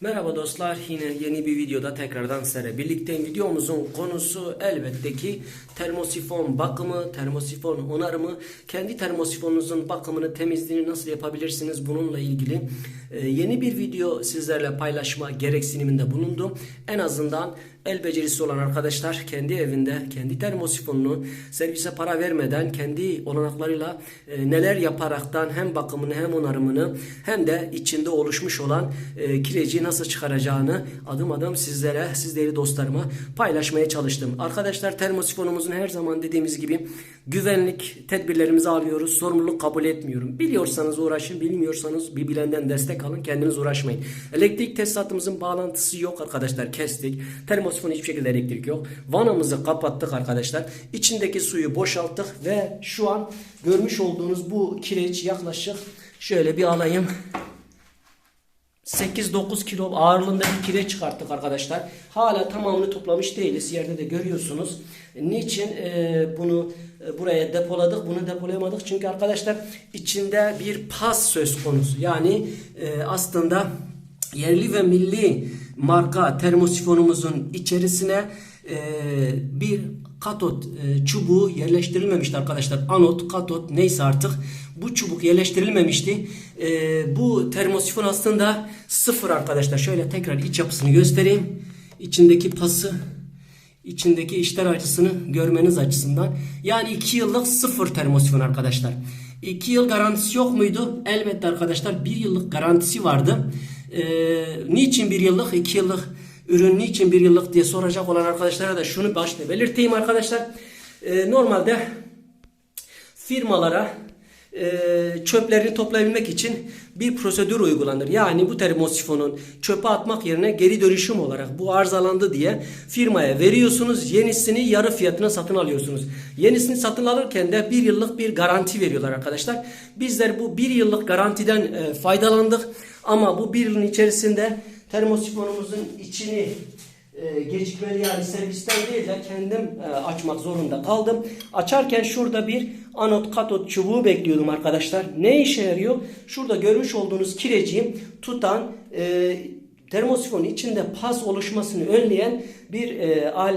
Merhaba dostlar yine yeni bir videoda tekrardan sizlerle birlikteyim. Videomuzun konusu elbette ki termosifon bakımı, termosifon onarımı. Kendi termosifonunuzun bakımını, temizliğini nasıl yapabilirsiniz bununla ilgili e, yeni bir video sizlerle paylaşma gereksiniminde bulundum. En azından el becerisi olan arkadaşlar kendi evinde kendi termosifonunu servise para vermeden kendi olanaklarıyla e, neler yaparaktan hem bakımını hem onarımını hem de içinde oluşmuş olan e, kireci nasıl çıkaracağını adım adım sizlere, siz değerli dostlarıma paylaşmaya çalıştım. Arkadaşlar termosifonumuzun her zaman dediğimiz gibi güvenlik tedbirlerimizi alıyoruz. Sorumluluk kabul etmiyorum. Biliyorsanız uğraşın, bilmiyorsanız bir bilenden destek alın. Kendiniz uğraşmayın. Elektrik tesisatımızın bağlantısı yok arkadaşlar. Kestik. Termosifon hiçbir şekilde elektrik yok. Vanamızı kapattık arkadaşlar. İçindeki suyu boşalttık ve şu an görmüş olduğunuz bu kireç yaklaşık şöyle bir alayım. 8-9 kilo ağırlığında bir kireç çıkarttık arkadaşlar. Hala tamamını toplamış değiliz. Yerde de görüyorsunuz. Niçin e, bunu e, buraya depoladık? Bunu depolayamadık. Çünkü arkadaşlar içinde bir pas söz konusu. Yani e, aslında yerli ve milli marka termosifonumuzun içerisine e, bir katot e, çubuğu yerleştirilmemişti arkadaşlar. Anot, katot neyse artık bu çubuk yerleştirilmemişti. E, bu termosifon aslında sıfır arkadaşlar. Şöyle tekrar iç yapısını göstereyim. İçindeki pası içindeki işler açısını görmeniz açısından. Yani 2 yıllık sıfır termosifon arkadaşlar. 2 yıl garantisi yok muydu? Elbette arkadaşlar 1 yıllık garantisi vardı. Ee, niçin 1 yıllık 2 yıllık ürün niçin 1 yıllık diye soracak olan arkadaşlara da şunu başta belirteyim arkadaşlar. Ee, normalde firmalara e, çöplerini toplayabilmek için bir prosedür uygulanır. Yani bu termosifonun çöpe atmak yerine geri dönüşüm olarak bu arızalandı diye firmaya veriyorsunuz. Yenisini yarı fiyatına satın alıyorsunuz. Yenisini satın alırken de bir yıllık bir garanti veriyorlar arkadaşlar. Bizler bu bir yıllık garantiden e, faydalandık. Ama bu bir yılın içerisinde termosifonumuzun içini e, gecikmeli yani servisten değil de kendim e, açmak zorunda kaldım. Açarken şurada bir anot katot çubuğu bekliyordum arkadaşlar. Ne işe yarıyor? Şurada görmüş olduğunuz kireci tutan e, termosifonun içinde pas oluşmasını önleyen bir e, al-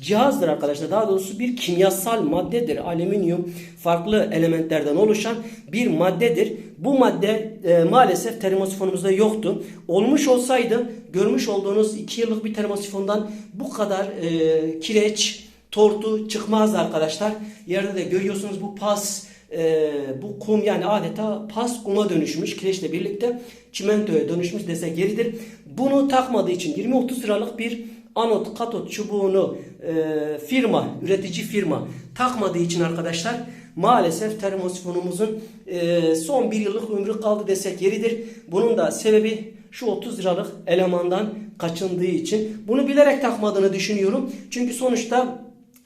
cihazdır arkadaşlar. Daha doğrusu bir kimyasal maddedir. Alüminyum farklı elementlerden oluşan bir maddedir. Bu madde e, maalesef termosifonumuzda yoktu. Olmuş olsaydı görmüş olduğunuz 2 yıllık bir termosifondan bu kadar e, kireç, tortu çıkmazdı arkadaşlar. Yerde de görüyorsunuz bu pas e, bu kum yani adeta pas kuma dönüşmüş kireçle birlikte çimentoya dönüşmüş desek yeridir. Bunu takmadığı için 20-30 liralık bir anot katot çubuğunu e, firma üretici firma takmadığı için arkadaşlar maalesef termosifonumuzun e, son bir yıllık ömrü kaldı desek yeridir. Bunun da sebebi şu 30 liralık elemandan kaçındığı için. Bunu bilerek takmadığını düşünüyorum. Çünkü sonuçta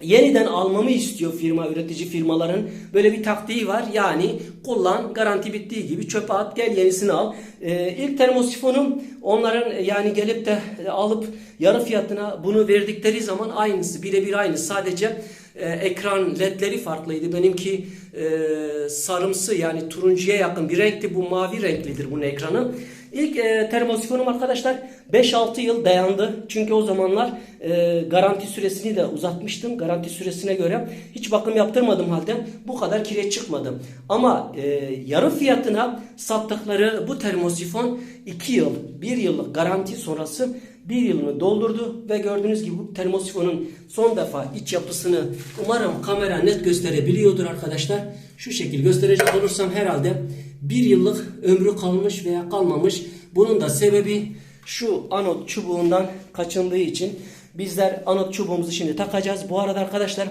yeniden almamı istiyor firma, üretici firmaların. Böyle bir taktiği var. Yani kullan, garanti bittiği gibi çöpe at, gel yenisini al. Ee, ilk termosifonum onların e, yani gelip de e, alıp yarı fiyatına bunu verdikleri zaman aynısı, birebir aynı. Sadece e, ekran ledleri farklıydı. Benimki e, sarımsı yani turuncuya yakın bir renkti. Bu mavi renklidir bunun ekranı. İlk e, termosifonum arkadaşlar 5-6 yıl dayandı. Çünkü o zamanlar e, garanti süresini de uzatmıştım. Garanti süresine göre hiç bakım yaptırmadım halde bu kadar kireç çıkmadı. Ama e, yarı fiyatına sattıkları bu termosifon 2 yıl, 1 yıllık garanti sonrası bir yılını doldurdu ve gördüğünüz gibi bu termosifonun son defa iç yapısını umarım kamera net gösterebiliyordur arkadaşlar. Şu şekil gösterecek olursam herhalde bir yıllık ömrü kalmış veya kalmamış. Bunun da sebebi şu anot çubuğundan kaçındığı için bizler anot çubuğumuzu şimdi takacağız. Bu arada arkadaşlar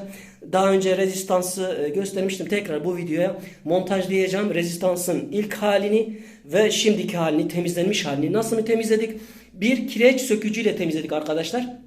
daha önce rezistansı e, göstermiştim. Tekrar bu videoya montajlayacağım. Rezistansın ilk halini ve şimdiki halini, temizlenmiş halini. Nasıl mı temizledik? Bir kireç sökücüyle temizledik arkadaşlar.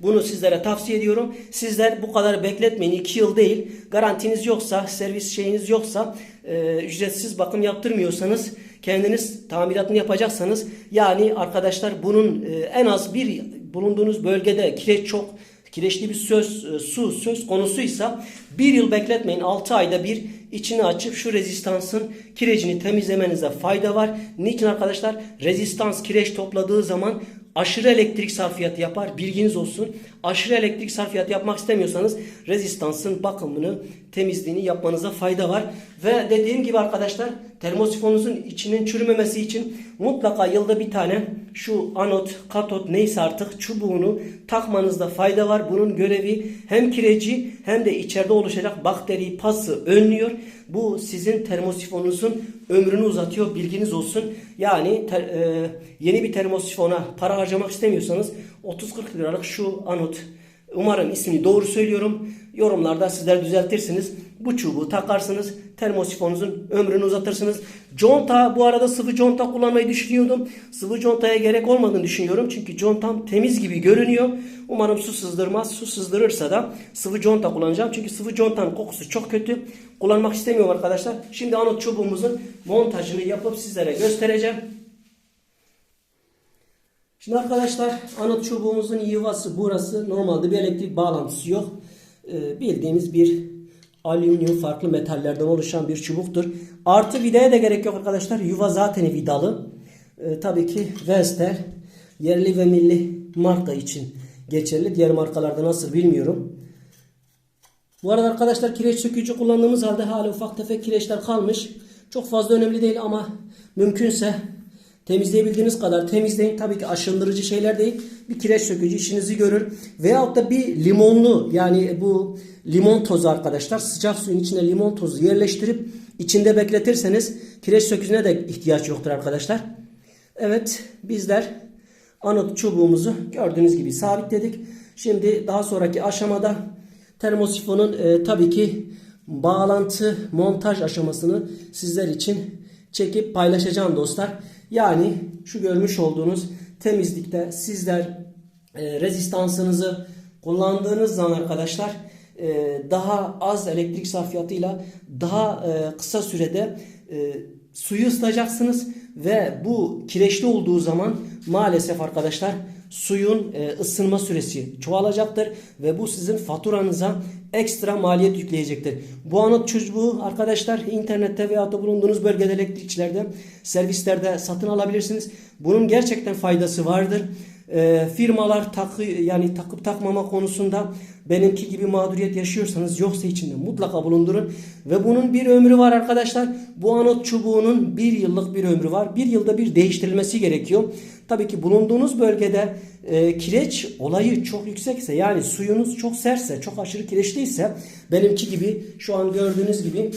Bunu sizlere tavsiye ediyorum. Sizler bu kadar bekletmeyin. 2 yıl değil. Garantiniz yoksa, servis şeyiniz yoksa, e, ücretsiz bakım yaptırmıyorsanız, kendiniz tamiratını yapacaksanız, yani arkadaşlar bunun e, en az bir bulunduğunuz bölgede kireç çok kireçli bir söz e, su söz konusuysa bir yıl bekletmeyin. 6 ayda bir içini açıp şu rezistansın kirecini temizlemenize fayda var. Niçin arkadaşlar? Rezistans kireç topladığı zaman aşırı elektrik sarfiyatı yapar. Bilginiz olsun. Aşırı elektrik sarfiyatı yapmak istemiyorsanız rezistansın bakımını, temizliğini yapmanıza fayda var. Ve dediğim gibi arkadaşlar termosifonunuzun içinin çürümemesi için mutlaka yılda bir tane şu anot, katot neyse artık çubuğunu takmanızda fayda var. Bunun görevi hem kireci hem de içeride oluşacak bakteri, pası önlüyor. Bu sizin termosifonunuzun ömrünü uzatıyor. Bilginiz olsun. Yani ter- e, yeni bir termosifona para harcamak istemiyorsanız 30-40 liralık şu anot Umarım ismini doğru söylüyorum. Yorumlarda sizler düzeltirsiniz. Bu çubuğu takarsınız. Termosifonunuzun ömrünü uzatırsınız. Conta bu arada sıvı conta kullanmayı düşünüyordum. Sıvı contaya gerek olmadığını düşünüyorum. Çünkü contam temiz gibi görünüyor. Umarım su sızdırmaz. Su sızdırırsa da sıvı conta kullanacağım. Çünkü sıvı contanın kokusu çok kötü. Kullanmak istemiyorum arkadaşlar. Şimdi anot çubuğumuzun montajını yapıp sizlere göstereceğim. Şimdi arkadaşlar anot çubuğumuzun yuvası burası. Normalde bir elektrik bağlantısı yok. Ee, bildiğimiz bir alüminyum farklı metallerden oluşan bir çubuktur. Artı vidaya da gerek yok arkadaşlar. Yuva zaten vidalı. Ee, tabii ki Vestel yerli ve milli marka için geçerli. Diğer markalarda nasıl bilmiyorum. Bu arada arkadaşlar kireç sökücü kullandığımız halde hala ufak tefek kireçler kalmış. Çok fazla önemli değil ama mümkünse temizleyebildiğiniz kadar temizleyin. Tabii ki aşındırıcı şeyler değil. Bir kireç sökücü işinizi görür. Veyahut da bir limonlu yani bu limon tozu arkadaşlar sıcak suyun içine limon tozu yerleştirip içinde bekletirseniz kireç sökücüne de ihtiyaç yoktur arkadaşlar. Evet bizler anot çubuğumuzu gördüğünüz gibi sabitledik. Şimdi daha sonraki aşamada termosifonun e, tabii ki bağlantı montaj aşamasını sizler için çekip paylaşacağım dostlar. Yani şu görmüş olduğunuz temizlikte sizler e, rezistansınızı kullandığınız zaman arkadaşlar e, daha az elektrik sarfiyatıyla daha e, kısa sürede e, suyu ısıtacaksınız ve bu kireçli olduğu zaman maalesef arkadaşlar suyun e, ısınma süresi çoğalacaktır ve bu sizin faturanıza ekstra maliyet yükleyecektir. Bu anot çubuğu arkadaşlar internette veya da bulunduğunuz bölgede elektrikçilerde servislerde satın alabilirsiniz. Bunun gerçekten faydası vardır. E, firmalar takı yani takıp takmama konusunda benimki gibi mağduriyet yaşıyorsanız yoksa içinde mutlaka bulundurun. Ve bunun bir ömrü var arkadaşlar. Bu anot çubuğunun bir yıllık bir ömrü var. Bir yılda bir değiştirilmesi gerekiyor. Tabii ki bulunduğunuz bölgede e, kireç olayı çok yüksekse yani suyunuz çok sertse çok aşırı kireçliyse benimki gibi şu an gördüğünüz gibi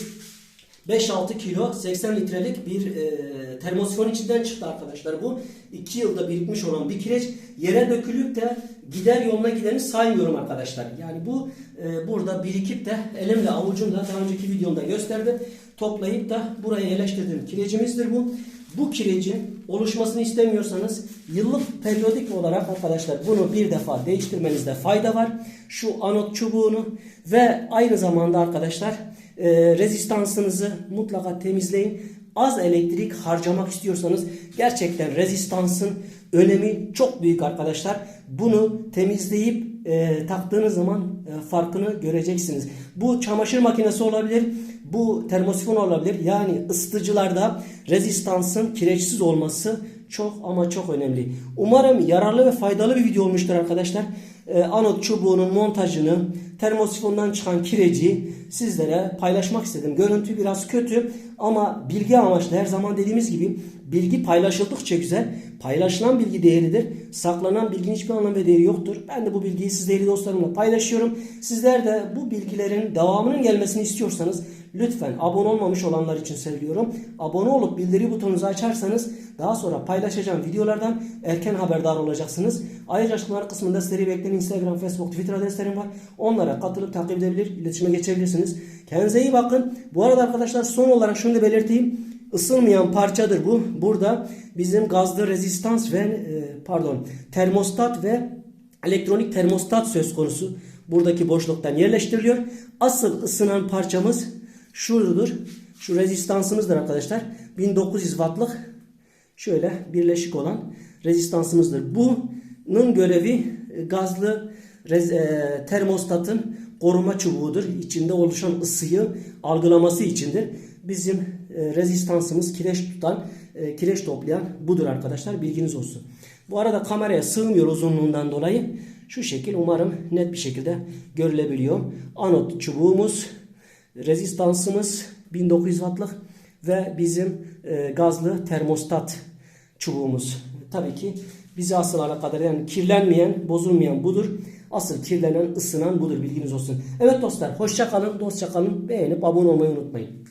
5-6 kilo 80 litrelik bir e, termosifon içinden çıktı arkadaşlar. Bu 2 yılda birikmiş olan bir kireç yere dökülüp de gider yoluna gideni saymıyorum arkadaşlar. Yani bu e, burada birikip de elimle avucumla daha önceki videomda gösterdim. Toplayıp da buraya yerleştirdiğim kirecimizdir bu. Bu kirecin oluşmasını istemiyorsanız yıllık periyodik olarak arkadaşlar bunu bir defa değiştirmenizde fayda var. Şu anot çubuğunu ve aynı zamanda arkadaşlar e, rezistansınızı mutlaka temizleyin. Az elektrik harcamak istiyorsanız gerçekten rezistansın önemi çok büyük arkadaşlar. Bunu temizleyip e, taktığınız zaman e, farkını göreceksiniz. Bu çamaşır makinesi olabilir, bu termosifon olabilir. Yani ısıtıcılarda rezistansın kireçsiz olması çok ama çok önemli. Umarım yararlı ve faydalı bir video olmuştur arkadaşlar. Ee, anot çubuğunun montajını, termosifondan çıkan kireci sizlere paylaşmak istedim. Görüntü biraz kötü ama bilgi amaçlı her zaman dediğimiz gibi bilgi paylaşıldıkça güzel. Paylaşılan bilgi değerlidir. Saklanan bilginin hiçbir anlam ve değeri yoktur. Ben de bu bilgiyi siz değerli dostlarımla paylaşıyorum. Sizler de bu bilgilerin devamının gelmesini istiyorsanız lütfen abone olmamış olanlar için söylüyorum. Abone olup bildiri butonunuzu açarsanız daha sonra paylaşacağım videolardan erken haberdar olacaksınız. Ayrıca açıklamalar kısmında sizleri bekleyen Instagram, Facebook, Twitter adreslerim var. Onlara katılıp takip edebilir, iletişime geçebilirsiniz. Kendinize iyi bakın. Bu arada arkadaşlar son olarak şunu da belirteyim. Isınmayan parçadır bu. Burada bizim gazlı rezistans ve e, pardon termostat ve elektronik termostat söz konusu. Buradaki boşluktan yerleştiriliyor. Asıl ısınan parçamız şudur. Şu rezistansımızdır arkadaşlar. 1900 wattlık şöyle birleşik olan rezistansımızdır. Bunun görevi e, gazlı e, termostatın koruma çubuğudur. İçinde oluşan ısıyı algılaması içindir. Bizim e, rezistansımız kireç tutan, e, kireç toplayan budur arkadaşlar. Bilginiz olsun. Bu arada kameraya sığmıyor uzunluğundan dolayı. Şu şekil umarım net bir şekilde görülebiliyor. Anot çubuğumuz, rezistansımız 1900 wattlık ve bizim e, gazlı termostat çubuğumuz. Tabii ki bizi asıl alakadar yani kirlenmeyen, bozulmayan budur. Asıl kirlenen, ısınan budur bilginiz olsun. Evet dostlar hoşça kalın. Beğenip abone olmayı unutmayın.